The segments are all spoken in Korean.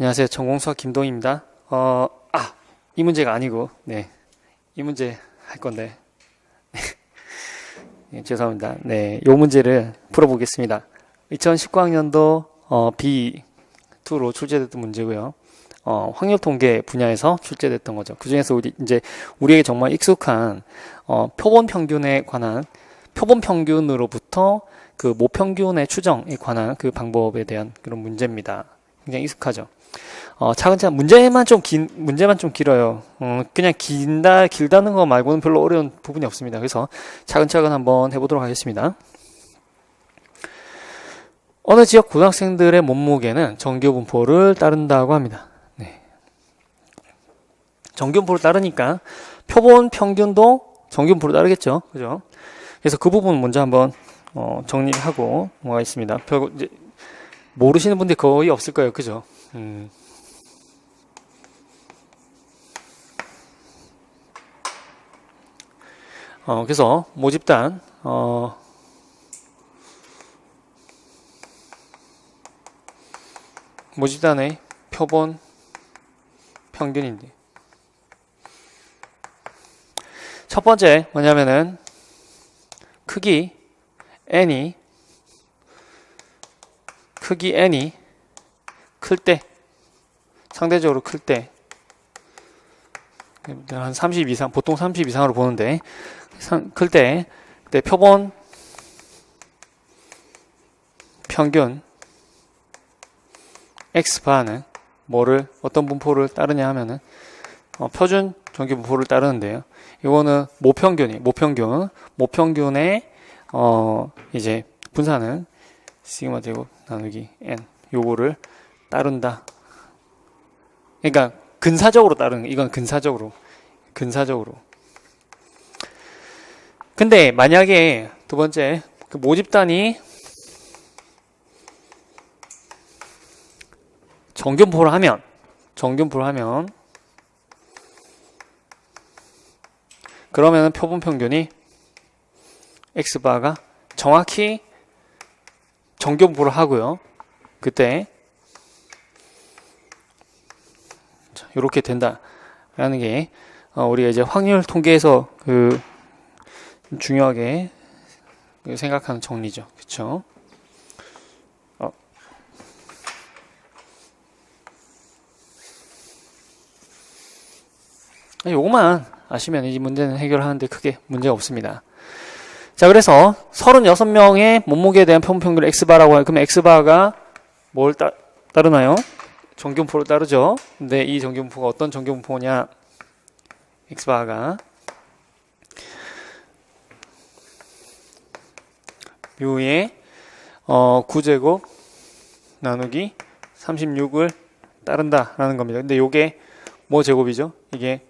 안녕하세요. 전공수학 김동입니다. 어, 아, 이 문제가 아니고, 네. 이 문제 할 건데. 네, 죄송합니다. 네. 요 문제를 풀어보겠습니다. 2019학년도, 어, B2로 출제됐던 문제고요. 어, 확률 통계 분야에서 출제됐던 거죠. 그 중에서 우리, 이제, 우리에게 정말 익숙한, 어, 표본 평균에 관한, 표본 평균으로부터 그 모평균의 추정에 관한 그 방법에 대한 그런 문제입니다. 굉장히 익숙하죠. 어, 차근차근 문제만 좀 긴, 문제만 좀 길어요. 어, 그냥 긴다, 길다는 거 말고는 별로 어려운 부분이 없습니다. 그래서 차근차근 한번 해보도록 하겠습니다. 어느 지역 고등학생들의 몸무게는 정규 분포를 따른다고 합니다. 네. 정규 분포를 따르니까 표본 평균도 정규 분포를 따르겠죠. 그죠? 그래서 그 부분 먼저 한번 어, 정리하고 뭐가 있습니다. 모르시는 분들 거의 없을 거예요. 그죠? 음. 어, 그래서 모집단 어, 모집단의 표본 평균인데 첫 번째 뭐냐면은 크기 n이 크기 n이 클 때 상대적으로 클 때 한 30 이상 보통 30 이상으로 보는데 클 때 그때 표본 평균 x 바는 뭐를 어떤 분포를 따르냐 하면은 어, 표준 정규 분포를 따르는데요. 이거는 모평균이 모평균 모평균의 어 이제 분산은 시그마 제곱 나누기 n 요거를 따른다. 그러니까 근사적으로 따르는 거. 이건 근사적으로 근사적으로. 근데 만약에 두 번째 그 모집단이 정균포를 하면 정균포를 하면 그러면은 표본 평균이 x바가 정확히 정균포를 하고요. 그때 이렇게 된다라는 게 어, 우리가 이제 확률 통계에서 그 중요하게 그 생각하는 정리죠. 그렇죠? 어. 요것만 아시면 이 문제는 해결하는데 크게 문제가 없습니다. 자, 그래서 36명의 몸무게에 대한 평균 x바라고 하요 그럼 x바가 뭘 따, 따르나요? 정균포를 따르죠. 근데 이 정균포가 어떤 정균포냐? x바가 묘의 어, 9제곱 나누기 36을 따른다라는 겁니다. 근데 요게 뭐 제곱이죠? 이게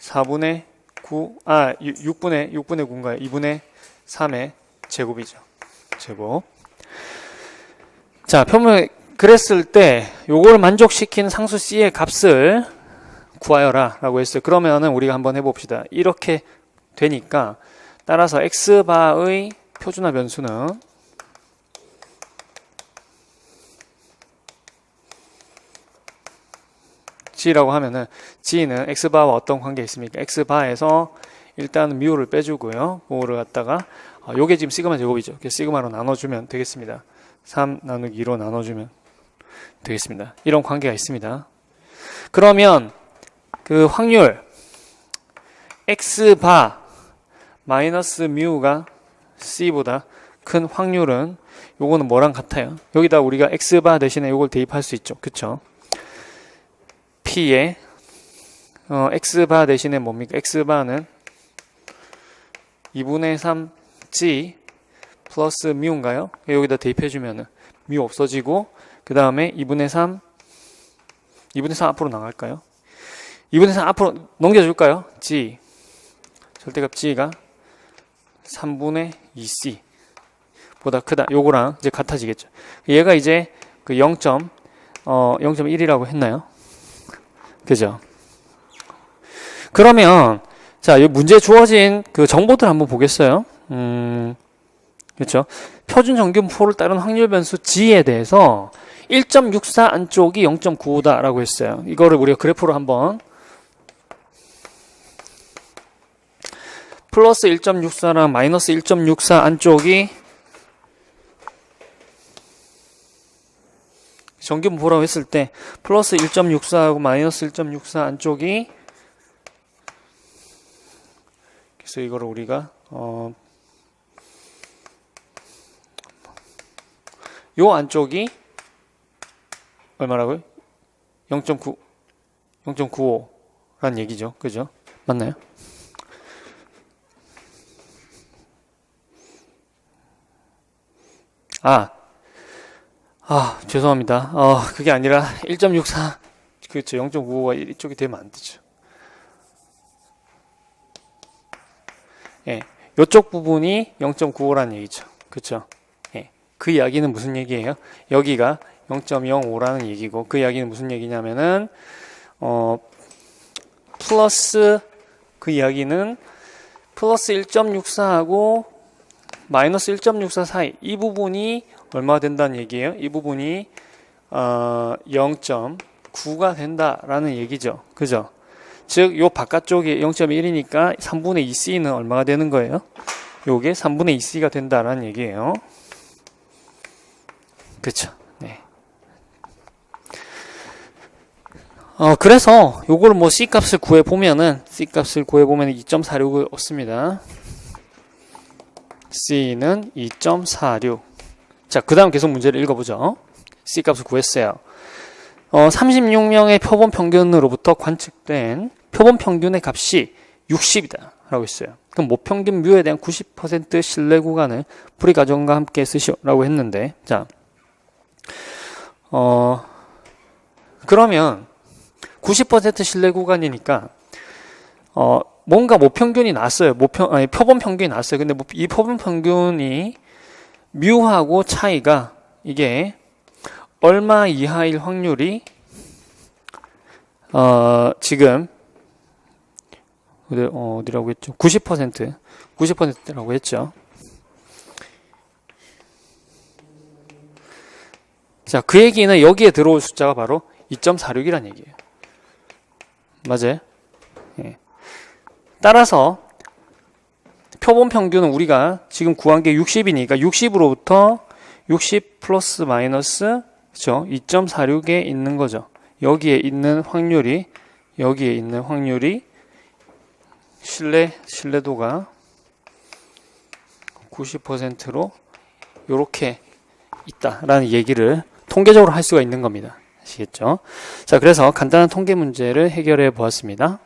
4분의 9, 아, 6분의, 6분의 9인가요? 2분의 3의 제곱이죠. 제곱. 자, 표면 그랬을 때 요걸 만족시키는 상수 C의 값을 구하여라 라고 했어요. 그러면은 우리가 한번 해봅시다. 이렇게 되니까 따라서 x바의 표준화 변수는 g라고 하면은 g는 x바와 어떤 관계 있습니까? x바에서 일단 뮤를 빼주고요. 그거를 갖다가 아, 요게 지금 시그마 제곱이죠. 시그마로 나눠주면 되겠습니다. 3 나누기 2로 나눠주면 되겠습니다. 이런 관계가 있습니다. 그러면 그 확률 x바 마이너스 뮤가 c보다 큰 확률은 요거는 뭐랑 같아요? 여기다 우리가 x바 대신에 요걸 대입할 수 있죠. 그쵸? p에 어, x바 대신에 뭡니까? x바는 2분의 3g 플러스 뮤인가요? 여기다 대입해주면은 뮤 없어지고 그 다음에 2분의 3 2분의 3 앞으로 나갈까요? 2분의 3 앞으로 넘겨줄까요? g 절대값 g가 3분의 2c 보다 크다. 요거랑 이제 같아지겠죠. 얘가 이제 그 0. 어, 0.1이라고 했나요? 그죠? 그러면 자, 이 문제 주어진 그 정보들 한번 보겠어요. 음, 그렇죠. 표준 정균포를 따른 확률 변수 g에 대해서 1.64 안쪽이 0.95다라고 했어요. 이거를 우리가 그래프로 한번 플러스 1.64랑 마이너스 1.64 안쪽이 전기분포라고 했을 때 플러스 1.64하고 마이너스 1.64 안쪽이 그래서 이거를 우리가 어, 요 안쪽이 얼마라고요? 0.9 0.95란 얘기죠. 그죠? 맞나요? 아, 아, 죄송합니다. 어, 그게 아니라 1.64, 그렇죠. 0.95가 이쪽이 되면 안 되죠. 예, 이쪽 부분이 0.95라는 얘기죠. 그렇죠. 예, 그 이야기는 무슨 얘기예요? 여기가 0.05라는 얘기고, 그 이야기는 무슨 얘기냐면은, 어, 플러스, 그 이야기는 플러스 1.64하고 마이너스 1.64 사이, 이 부분이 얼마 된다는 얘기예요? 이 부분이 어, 0.9가 된다라는 얘기죠. 그죠? 즉, 요 바깥쪽이 0.1이니까 3분의 2c는 얼마가 되는 거예요? 요게 3분의 2c가 된다라는 얘기예요. 그쵸? 네. 어, 그래서 요걸 뭐 C 값을 구해 보면은 C 값을 구해 보면 2.46을 얻습니다. C는 2.46. 자, 그 다음 계속 문제를 읽어보죠. C 값을 구했어요. 어, 36명의 표본 평균으로부터 관측된 표본 평균의 값이 60이다. 라고 했어요. 그럼 모평균 뮤에 대한 90% 신뢰 구간을 풀이 과정과 함께 쓰시오. 라고 했는데, 자, 어, 그러면 90% 신뢰 구간이니까, 어, 뭔가 모평균이 났어요. 모평, 아니, 표본 평균이 났어요. 근데 뭐이 표본 평균이 뮤하고 차이가 이게 얼마 이하일 확률이 어, 지금 어디, 어, 어디라고 했죠? 90% 90%라고 했죠. 자, 그 얘기는 여기에 들어올 숫자가 바로 2.46이란 얘기예요. 맞아요? 예. 따라서 표본 평균은 우리가 지금 구한 게 60이니까 60으로부터 60 플러스 마이너스 그죠? 2.46에 있는 거죠. 여기에 있는 확률이 여기에 있는 확률이 신뢰 신뢰도가 90%로 이렇게 있다라는 얘기를 통계적으로 할 수가 있는 겁니다. 아시겠죠? 자, 그래서 간단한 통계 문제를 해결해 보았습니다.